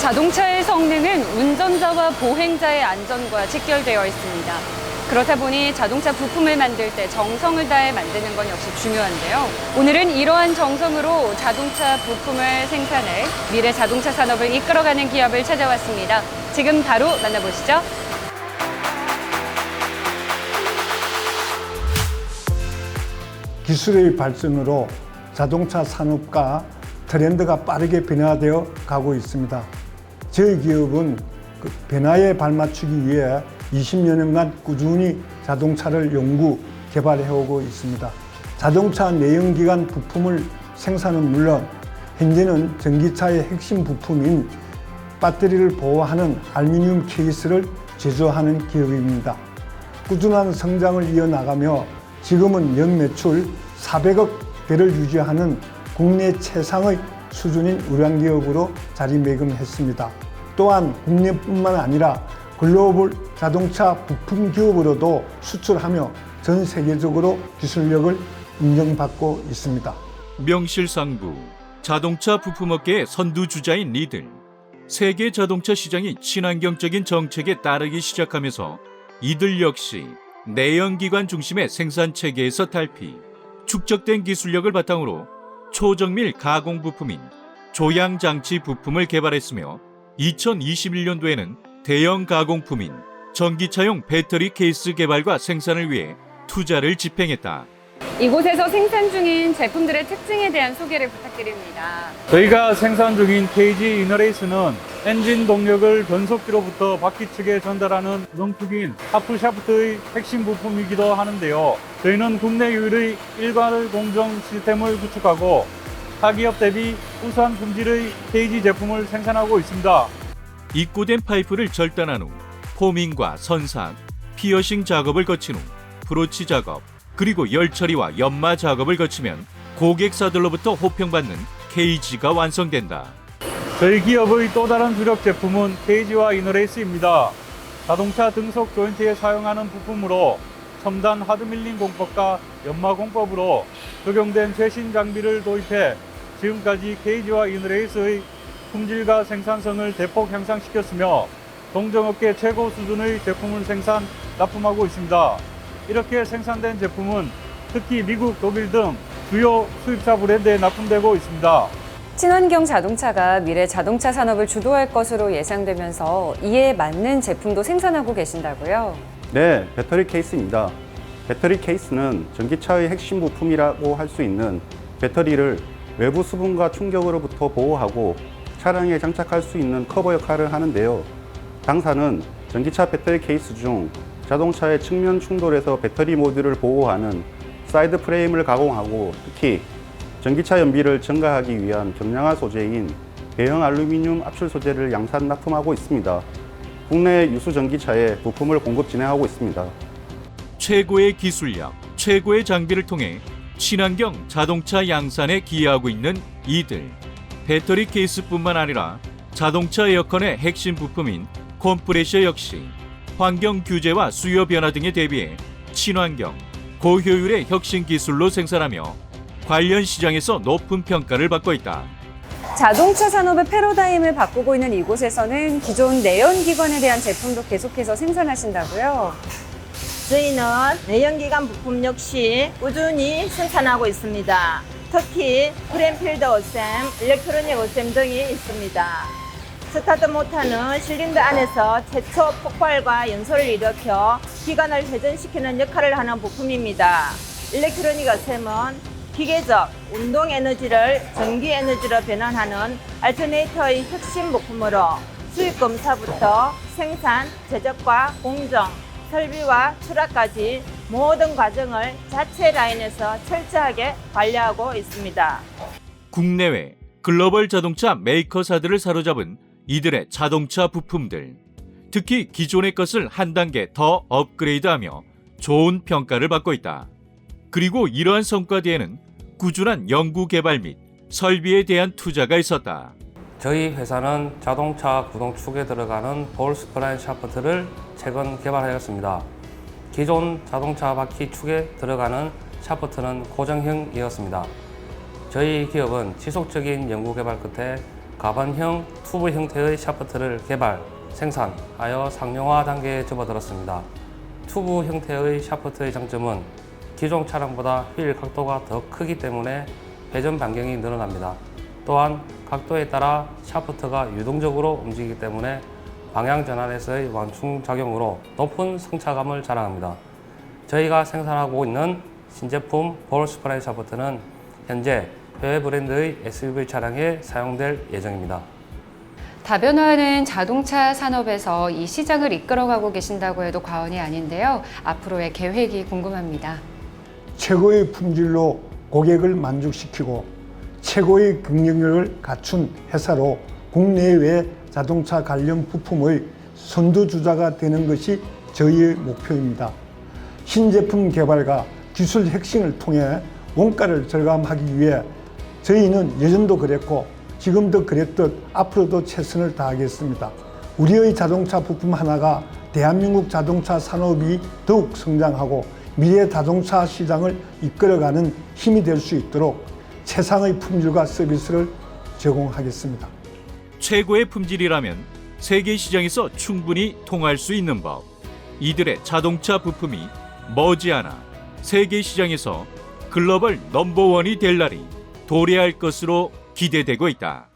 자동차의 성능은 운전자와 보행자의 안전과 직결되어 있습니다. 그렇다 보니 자동차 부품을 만들 때 정성을 다해 만드는 건 역시 중요한데요. 오늘은 이러한 정성으로 자동차 부품을 생산해 미래 자동차 산업을 이끌어가는 기업을 찾아왔습니다. 지금 바로 만나보시죠. 기술의 발전으로 자동차 산업과 트렌드가 빠르게 변화되어 가고 있습니다. 저희 기업은 그 변화에 발맞추기 위해 20여 년간 꾸준히 자동차를 연구, 개발해 오고 있습니다. 자동차 내연기관 부품을 생산은 물론 현재는 전기차의 핵심 부품인 배터리를 보호하는 알루미늄 케이스를 제조하는 기업입니다. 꾸준한 성장을 이어나가며 지금은 연 매출 400억 대를 유지하는 국내 최상의 수준인 우량기업으로 자리매김했습니다. 또한 국내뿐만 아니라 글로벌 자동차 부품 기업으로도 수출하며 전 세계적으로 기술력을 인정받고 있습니다. 명실상부 자동차 부품업계의 선두주자인 이들 세계 자동차 시장이 친환경적인 정책에 따르기 시작하면서 이들 역시 내연기관 중심의 생산 체계에서 탈피 축적된 기술력을 바탕으로 초정밀 가공 부품인 조향 장치 부품을 개발했으며 2021년도에는 대형 가공품인 전기차용 배터리 케이스 개발과 생산을 위해 투자를 집행했다. 이곳에서 생산 중인 제품들의 특징에 대한 소개를 부탁드립니다. 저희가 생산 중인 KG 이너레이스는 엔진 동력을 변속기로부터 바퀴 측에 전달하는 롱축인 하프 샤프트의 핵심 부품이기도 하는데요. 저희는 국내 유일의 일괄 공정 시스템을 구축하고 타기업 대비 우수한 품질의 KG 제품을 생산하고 있습니다. 입고된 파이프를 절단한 후 포밍과 선삭, 피어싱 작업을 거친 후 프로치 작업, 그리고 열 처리와 연마 작업을 거치면 고객사들로부터 호평받는 케이지가 완성된다. 저희 기업의 또 다른 주력 제품은 케이지와 이너레이스입니다. 자동차 등속 조인트에 사용하는 부품으로 첨단 하드밀링 공법과 연마 공법으로 적용된 최신 장비를 도입해 지금까지 케이지와 이너레이스의 품질과 생산성을 대폭 향상시켰으며 동종업계 최고 수준의 제품을 생산, 납품하고 있습니다. 이렇게 생산된 제품은 특히 미국, 독일 등 주요 수입차 브랜드에 납품되고 있습니다. 친환경 자동차가 미래 자동차 산업을 주도할 것으로 예상되면서 이에 맞는 제품도 생산하고 계신다고요? 네, 배터리 케이스입니다. 배터리 케이스는 전기차의 핵심 부품이라고 할 수 있는 배터리를 외부 수분과 충격으로부터 보호하고 차량에 장착할 수 있는 커버 역할을 하는데요. 당사는 전기차 배터리 케이스 중 자동차의 측면 충돌에서 배터리 모듈을 보호하는 사이드 프레임을 가공하고 특히 전기차 연비를 증가하기 위한 경량화 소재인 배형 알루미늄 압출 소재를 양산 납품하고 있습니다. 국내 유수 전기차에 부품을 공급 진행하고 있습니다. 최고의 기술력, 최고의 장비를 통해 친환경 자동차 양산에 기여하고 있는 이들. 배터리 케이스뿐만 아니라 자동차 에어컨의 핵심 부품인 컴프레셔 역시 환경 규제와 수요 변화 등에 대비해 친환경, 고효율의 혁신 기술로 생산하며 관련 시장에서 높은 평가를 받고 있다. 자동차 산업의 패러다임을 바꾸고 있는 이곳에서는 기존 내연기관에 대한 제품도 계속해서 생산하신다고요? 저희는 내연기관 부품 역시 꾸준히 생산하고 있습니다. 특히 프렌필드 오셈, 일렉트로닉 오셈 등이 있습니다. 스타트 모터는 실린더 안에서 최초 폭발과 연소를 일으켜 기관을 회전시키는 역할을 하는 부품입니다. 일렉트로닉 오셈은 기계적 운동 에너지를 전기 에너지로 변환하는 알터네이터의 핵심 부품으로 수입 검사부터 생산, 제작과 공정, 설비와 출하까지 모든 과정을 자체 라인에서 철저하게 관리하고 있습니다. 국내외 글로벌 자동차 메이커사들을 사로잡은 이들의 자동차 부품들. 특히 기존의 것을 한 단계 더 업그레이드하며 좋은 평가를 받고 있다. 그리고 이러한 성과 뒤에는 꾸준한 연구 개발 및 설비에 대한 투자가 있었다. 저희 회사는 자동차 구동축에 들어가는 볼 스프라인 샤프트를 최근 개발하였습니다. 기존 자동차 바퀴 축에 들어가는 샤프트는 고정형이었습니다. 저희 기업은 지속적인 연구 개발 끝에 가반형 튜브 형태의 샤프트를 개발, 생산하여 상용화 단계에 접어들었습니다. 튜브 형태의 샤프트의 장점은 기존 차량보다 휠 각도가 더 크기 때문에 회전 반경이 늘어납니다. 또한 각도에 따라 샤프트가 유동적으로 움직이기 때문에 방향 전환에서의 완충 작용으로 높은 승차감을 자랑합니다. 저희가 생산하고 있는 신제품 볼 스프라이 샤프트는 현재 해외 브랜드의 SUV 차량에 사용될 예정입니다. 다변화하는 자동차 산업에서 이 시장을 이끌어가고 계신다고 해도 과언이 아닌데요. 앞으로의 계획이 궁금합니다. 최고의 품질로 고객을 만족시키고 최고의 경쟁력을 갖춘 회사로 국내외 자동차 관련 부품의 선두주자가 되는 것이 저희의 목표입니다. 신제품 개발과 기술 혁신을 통해 원가를 절감하기 위해 저희는 예전도 그랬고 지금도 그랬듯 앞으로도 최선을 다하겠습니다. 우리의 자동차 부품 하나가 대한민국 자동차 산업이 더욱 성장하고 미래 자동차 시장을 이끌어가는 힘이 될 수 있도록 최상의 품질과 서비스를 제공하겠습니다. 최고의 품질이라면 세계 시장에서 충분히 통할 수 있는 법. 이들의 자동차 부품이 머지않아 세계 시장에서 글로벌 넘버원이 될 날이 도래할 것으로 기대되고 있다.